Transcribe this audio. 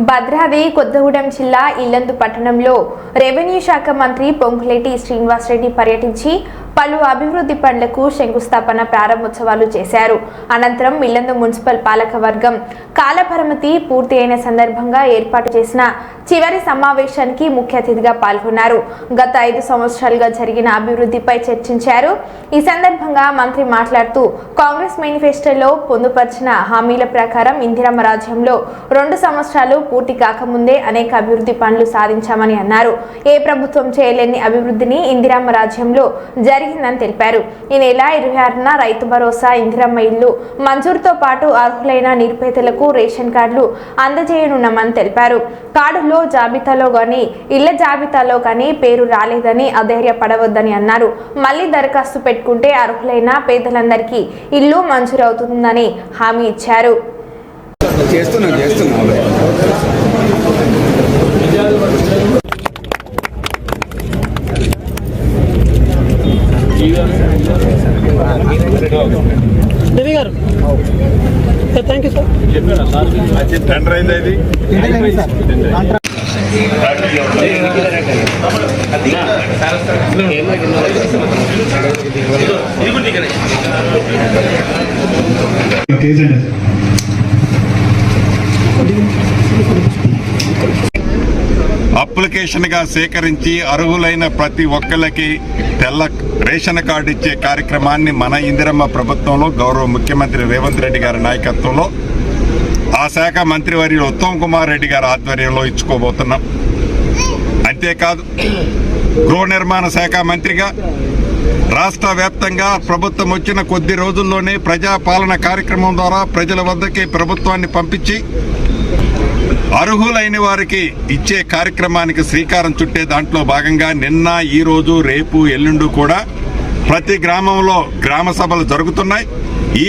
భద్రాద్రి కొత్తగూడెం జిల్లా ఇల్లందు పట్టణంలో రెవెన్యూ శాఖ మంత్రి పొంగులేటి శ్రీనివాసరెడ్డి పర్యటించి పలు అభివృద్ధి పనులకు శంకుస్థాపన ప్రారంభోత్సవాలు చేశారు. అనంతరం ఇల్లందు మున్సిపల్ పాలకవర్గం కాలపరమతి పూర్తి అయిన సందర్భంగా ఏర్పాటు చేసిన చివరి సమావేశానికి ముఖ్య అతిథిగా పాల్గొన్నారు. గత ఐదు సంవత్సరాలుగా జరిగిన అభివృద్ధిపై చర్చించారు. ఈ సందర్భంగా మంత్రి మాట్లాడుతూ కాంగ్రెస్ మేనిఫెస్టోలో పొందుపరిచిన హామీల ప్రకారం ఇందిరమ్మ రాజ్యంలో రెండు సంవత్సరాలు పూర్తి కాకముందే అనేక అభివృద్ధి పనులు సాధించామని అన్నారు. ఏ ప్రభుత్వం చేయలేని అభివృద్ధిని ఇందిరమ్మ రాజ్యంలో జరిగిందని తెలిపారు. ఈ నెల ఇరవై ఆరున రైతు భరోసా ఇందిరమ్మ ఇల్లు మంజూరుతో పాటు అర్హులైన నిరుపేదలకు రేషన్ కార్డులు అందజేయనున్నామని తెలిపారు. కార్డులో జాబితాలో కానీ ఇళ్ళ జాబితాలో కానీ పేరు రాలేదని అధైర్యపడవద్దని అన్నారు. మళ్ళీ దరఖాస్తు పెట్టుకుంటే అర్హులైన పేదలందరికీ ఇల్లు మంజూరవుతుందని హామీ ఇచ్చారు. చేస్తున్నా చేస్తున్నా. దేవి గారు. థ్యాంక్ యూ సార్ టెండర్ గా సేకరించి అర్హులైన ప్రతి ఒక్కరికి తెల్ల రేషన్ కార్డు ఇచ్చే కార్యక్రమాన్ని మన ఇందిరమ్మ ప్రభుత్వంలో గౌరవ ముఖ్యమంత్రి రేవంత్ రెడ్డి గారి నాయకత్వంలో ఆ శాఖ మంత్రివర్యులు ఉత్తమ్ కుమార్ రెడ్డి గారి ఆధ్వర్యంలో ఇచ్చుకోబోతున్నాం. అంతేకాదు గృహ నిర్మాణ శాఖ మంత్రిగా రాష్ట్ర వ్యాప్తంగా ప్రభుత్వం వచ్చిన కొద్ది రోజుల్లోనే ప్రజాపాలన కార్యక్రమం ద్వారా ప్రజల వద్దకి ప్రభుత్వాన్ని పంపించి అర్హులైన వారికి ఇచ్చే కార్యక్రమానికి శ్రీకారం చుట్టే దాంట్లో భాగంగా నిన్న ఈరోజు రేపు ఎల్లుండు కూడా ప్రతి గ్రామంలో గ్రామ సభలు జరుగుతున్నాయి. ఈ